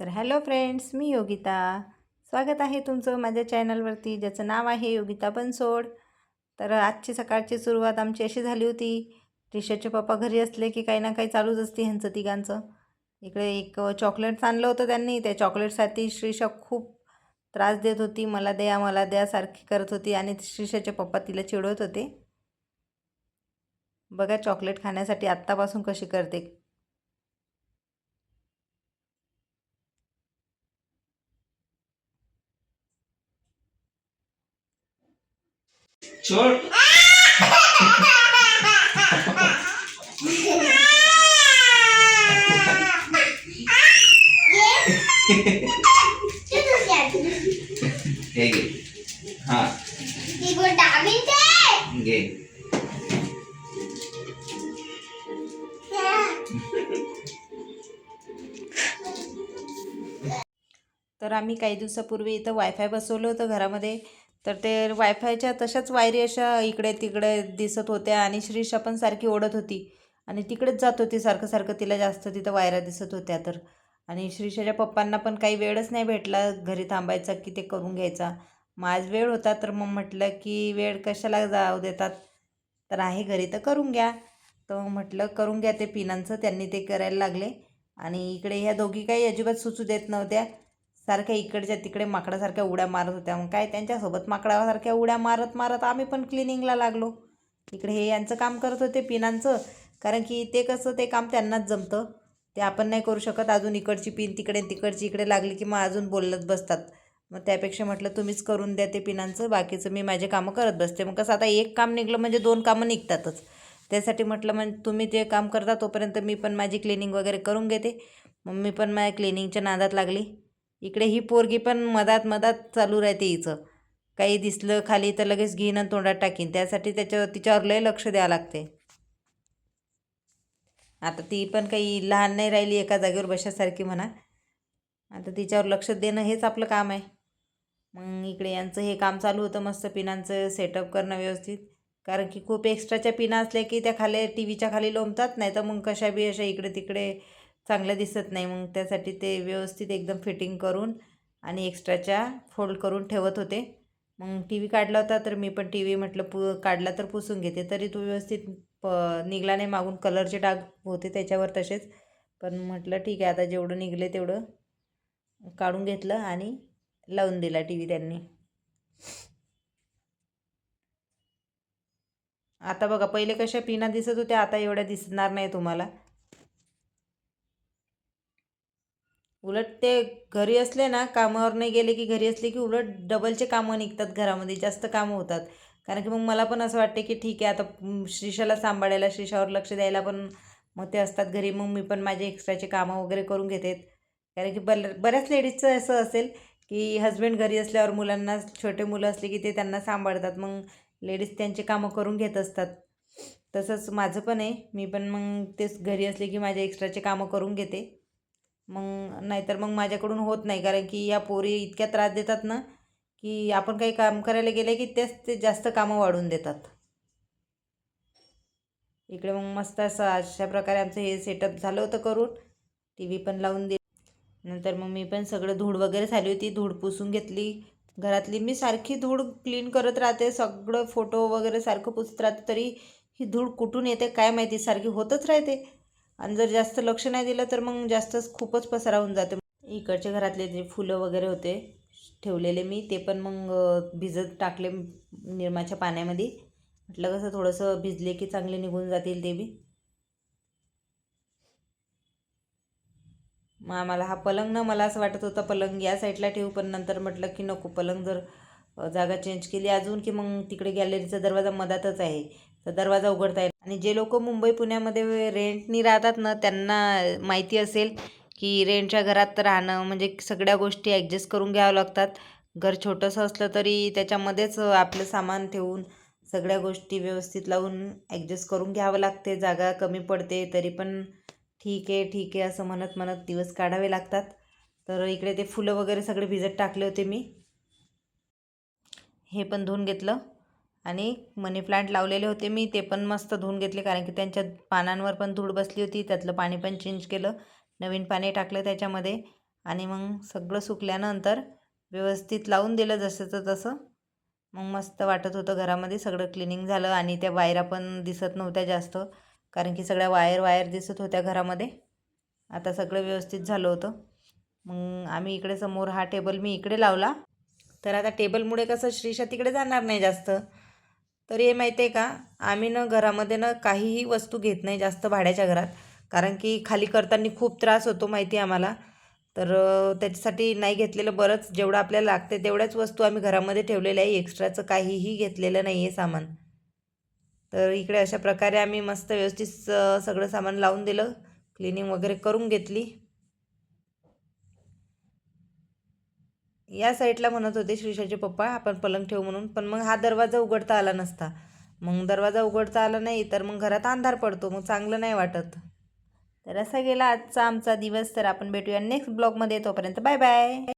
तर hello friends मी योगिता. स्वागत आहे तुमचं माझ्या चॅनलवरती ज्याचं नाव आहे योगिता बनसोड. तर आजची सकाळची सुरुवात आमची अशी झाली होती रिषाचे पप्पा घरी असले की काही ना काही चालूच असते ह्यांचं तिघांचं. इकडे एक चॉकलेट्स आणलं होतं त्यांनी त्या चॉकलेटसाठी श्रीषा खूप त्रास देत होती मला द्या मला द्या सारखी करत होती आणि श्रीषाचे पप्पा तिला चिडवत होते. बघा चॉकलेट खाण्यासाठी आत्तापासून कशी करते. छोड़ हे घे. हा. घे. तर आम्ही काही दिवसापूर्वी इथं वायफाय बसवलं होतं घरामध्ये. तर ते वायफायच्या तशाच वायरी अशा इकडे तिकडे दिसत होत्या आणि श्रीषा पण सारखी ओढत होती. आणि तिकडेच जात होती सारखं सारखं तिला जास्त तिथं वायऱ्या दिसत होत्या तर. आणि श्रीषाच्या पप्पांना पण काही वेळच नाही भेटला घरी थांबायचा की ते करून घ्यायचा. मग आज वेळ होता तर मग म्हटलं की वेळ कशाला जाऊ देतात? तर आहे घरी तर करून घ्या. तर म्हटलं करून घ्या ते पिनांचं त्यांनी ते करायला लागले. आणि इकडे ह्या दोघी काही अजिबात सुचू देत नव्हत्या. सारख्या इकडच्या तिकडे माकडासारख्या उड्या मारत होत्या. मग काय त्यांच्यासोबत माकडासारख्या उड्या मारत मारत आम्ही पण क्लिनिंगला लागलो. इकडे हे यांचं काम करत होते पिनांचं. कारण की ते कसं ते काम त्यांनाच जमतं. ते आपण नाही करू शकत. अजून इकडची पिन तिकडे तिकडची इकडे लागली की मग अजून बोलत बसतात. मग त्यापेक्षा म्हटलं तुम्हीच करून द्या ते पिनांचं. बाकीचं मी माझे कामं करत बसते. मग कसं आता एक काम निघलं म्हणजे दोन कामं निघतातच. त्यासाठी म्हटलं मग तुम्ही ते काम करता तोपर्यंत मी पण माझी क्लिनिंग वगैरे करून घेते. मग मी पण माझ्या क्लिनिंगच्या नादात लागली. इकडे ही पोरगी पण मधात मधात चालू राहते हिचं. काही दिसलं खाली तर लगेच घेईन आणि तोंडात टाकीन. त्यासाठी त्याच्यावर तिच्यावर लय लक्ष द्यावं लागते. आता ती पण काही लहान नाही राहिली एका जागेवर बशासारखी म्हणा. आता तिच्यावर लक्ष देणं हेच आपलं काम आहे. मग इकडे यांचं हे काम चालू होतं मस्त पिनांचं सेटअप करणं व्यवस्थित. कारण की खूप एक्स्ट्राच्या पिना असल्या की त्या खाली टी व्हीच्या खाली लोंबतात. नाही तर मग कशा बी अशा इकडे तिकडे चांगलं दिसत नाही. मग त्यासाठी ते व्यवस्थित एकदम फिटिंग करून आणि एक्स्ट्राच्या फोल्ड करून ठेवत होते. मग टी व्ही काढला होता तर मी पण टी व्ही म्हटलं पु काढला तर पुसून घेते. तरी तो व्यवस्थित प निघला नाही. मागून कलरचे डाग होते त्याच्यावर तसेच. पण म्हटलं ठीक आहे. आता जेवढं निघले तेवढं काढून घेतलं आणि लावून दिला टी व्ही त्यांनी. आता बघा पहिले कशा पिना दिसत होत्या आता एवढ्या दिसणार नाही तुम्हाला. उलट ते घरी असले ना कामावर नाही गेले की घरी असले की उलट डबलचे कामं निघतात घरामध्ये जास्त कामं होतात. कारण की मग मला पण असं वाटते की ठीक आहे आता श्रीषाला सांभाळायला श्रीषावर लक्ष द्यायला पण मग ते असतात घरी मग मी पण माझे एक्स्ट्राचे कामं वगैरे करून घेते. कारण की बल बऱ्याच लेडीजचं असं असेल की हस्बंड घरी असल्यावर मुलांना छोटे मुलं असले की ते त्यांना सांभाळतात. मग लेडीज त्यांचे कामं करून घेत असतात. तसंच माझं पण आहे. मी पण मग तेच घरी असले की माझे एक्स्ट्राचे कामं करून घेते. मग नाहीतर मग माझ्याकडून होत नाही. कारण की या पोरी इतक्या त्रास देतात ना की आपण काही काम करायला गेले की तेच ते जास्त कामं वाढून देतात. इकडे मग मस्त असं अशा प्रकारे आमचं हे सेटअप झालं होतं करून. टी व्ही पण लावून दे नंतर मग मी पण सगळं धूळ वगैरे झाली होती. धूळ पुसून घेतली. घरातली मी सारखी धूळ क्लीन करत राहते. सगळं फोटो वगैरे सारखं पुसत राहते तरी ही धूळ कुठून येते काय माहिती? सारखी होतच राहते. आणि जर जास्त लक्ष नाही दिलं तर मग जास्तच खूपच पसरावून जाते. इकडच्या घरातले जे फुलं वगैरे होते ठेवलेले मी ते पण मग भिजत टाकले निरमाच्या पाण्यामध्ये. म्हटलं कसं थोडंसं भिजले की चांगले निघून जातील ते बी. मग आम्हाला हा पलंग ना मला असं वाटत होता पलंग या साईडला ठेवू पण नंतर म्हटलं की नको पलंग जर जागा चेंज केली अजून की मग तिकडे गॅलरीचा दरवाजा मधातच आहे. तर दरवाजा उघडता येईल आणि जे लोक मुंबई पुण्यामध्ये रेंटनी राहतात ना त्यांना माहिती असेल की रेंटच्या घरात राहणं म्हणजे सगळ्या गोष्टी ॲडजस्ट करून घ्यावं लागतात. घर छोटंसं असलं तरी त्याच्यामध्येच आपलं सामान ठेवून सगळ्या गोष्टी व्यवस्थित लावून ॲडजस्ट करून घ्यावं लागते. जागा कमी पडते तरी पण ठीक आहे ठीक आहे असं म्हणत म्हणत दिवस काढावे लागतात. तर इकडे ते फुलं वगैरे सगळे भिजत टाकले होते मी. हे पण धुवून घेतलं. आणि मनी प्लांट लावलेले होते मी ते पण मस्त धुवून घेतले कारण की त्यांच्या पानांवर पण धूळ बसली होती त्यातलं पाणी पण चेंज केलं नवीन पाणी टाकलं त्याच्यामध्ये आणि मग सगळं सुकल्यानंतर व्यवस्थित लावून दिलं जसंचं तसं. मग मस्त वाटत होतं घरामध्ये सगळं क्लिनिंग झालं आणि त्या वायरा पण दिसत नव्हत्या जास्त कारण की सगळ्या वायर वायर दिसत होत्या घरामध्ये. आता सगळं व्यवस्थित झालं होतं. मग आम्ही इकडे समोर हा टेबल मी इकडे लावला. तर आता टेबलमुळे कसं श्रीषा तिकडे जाणार नाही जास्त. तर हे माहिती आहे का? आम्ही ना घरामध्ये ना काहीही वस्तू घेत नाही जास्त भाड्याच्या घरात. कारण की खाली करताना खूप त्रास होतो माहिती आम्हाला. तर त्याच्यासाठी नाही घेतलेलं बरंच. जेवढं आपल्याला लागते तेवढ्याच वस्तू आम्ही घरामध्ये ठेवलेल्या आहे. एक्स्ट्राचं काहीही घेतलेलं नाही आहे सामान. तर इकडे अशा प्रकारे आम्ही मस्त व्यवस्थित सगळं सामान लावून दिलं. क्लिनिंग वगैरे करून घेतली. या साईडला म्हणत होते श्रीषाचे पप्पा आपण पलंग ठेवू म्हणून. पण मग हा दरवाजा उघडता आला नसता. मग दरवाजा उघडता आला नाही तर मग घरात अंधार पडतो. मग चांगलं नाही वाटत. तर असा गेला आजचा आमचा दिवस. तर आपण भेटूया नेक्स्ट ब्लॉगमध्ये तोपर्यंत बाय बाय